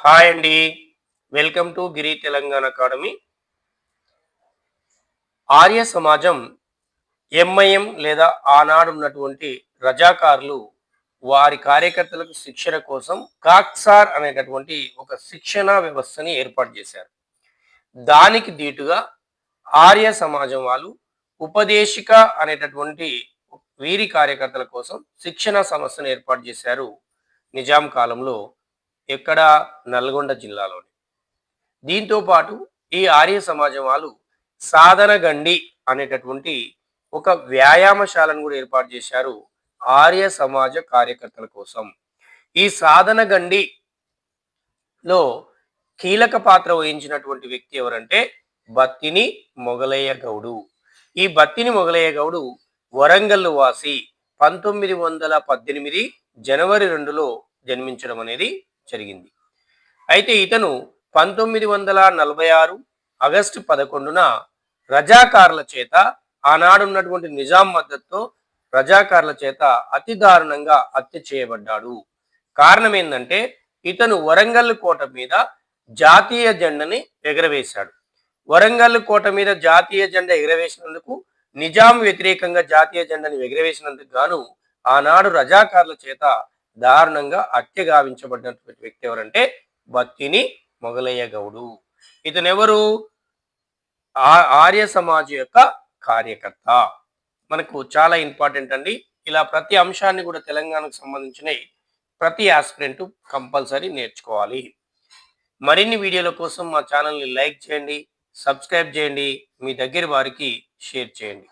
Hi అండి. Welcome to Giri Telangana academy. Arya సమాజం MIM లేదా ఆనాడు ఉన్నటువంటి రజాకారులు వారి కార్యకర్తలకు శిక్షణ కోసం కాక్సార్ అనేటటువంటి ఒక శిక్షణ వ్యవస్థని ఏర్పాటు చేశారు. దానికి దీటుగా ఆర్య సమాజం వాళ్ళు ఉపదేశిక అనేటటువంటి వీరి కార్యకర్తల కోసం శిక్షణ సంస్థను ఏర్పాటు చేశారు. నిజాం కాలంలో ఎక్కడ? నల్గొండ జిల్లాలోని. దీంతో పాటు ఈ ఆర్య సమాజం వాళ్ళు సాధన గండి అనేటటువంటి ఒక వ్యాయామశాలను కూడా ఏర్పాటు చేశారు ఆర్య సమాజ కార్యకర్తల కోసం. ఈ సాధన గండిలో కీలక పాత్ర వహించినటువంటి వ్యక్తి ఎవరంటే బత్తిని మొగలయ్య గౌడు. ఈ బత్తిని మొగలయ్య గౌడు వరంగల్ వాసి పంతొమ్మిది వందల పద్దెనిమిది జనవరి రెండులో జన్మించడం అనేది జరిగింది. అయితే ఇతను పంతొమ్మిది వందల నలభై ఆరు ఆగస్టు పదకొండున రజాకారుల చేత ఆనాడున్నటువంటి నిజాం మద్దతుతో రజాకారుల చేత అతి దారుణంగా హత్య చేయబడ్డాడు. కారణం ఏంటంటే ఇతను వరంగల్ కోట మీద జాతీయ జెండని ఎగరవేశాడు. వరంగల్ కోట మీద జాతీయ జెండా ఎగరవేసినందుకు నిజాం వ్యతిరేకంగా జాతీయ జెండని ఎగరవేసినందుకు గాను ఆనాడు రజాకారుల చేత దారుణంగా హత్య గావించబడినటువంటి వ్యక్తి ఎవరంటే బత్తిని మొగలయ్య గౌడు. ఇతనెవరు? ఆ- ఆర్య సమాజ్ యొక్క కార్యకర్త. మనకు చాలా ఇంపార్టెంట్ అండి. ఇలా ప్రతి అంశాన్ని కూడా తెలంగాణకు సంబంధించిన ప్రతి ఆస్పిరెంట్ కంపల్సరీ నేర్చుకోవాలి. మరిన్ని వీడియోల కోసం మా ఛానల్ని లైక్ చేయండి సబ్స్క్రైబ్ చేయండి మీ దగ్గర వారికి షేర్ చేయండి.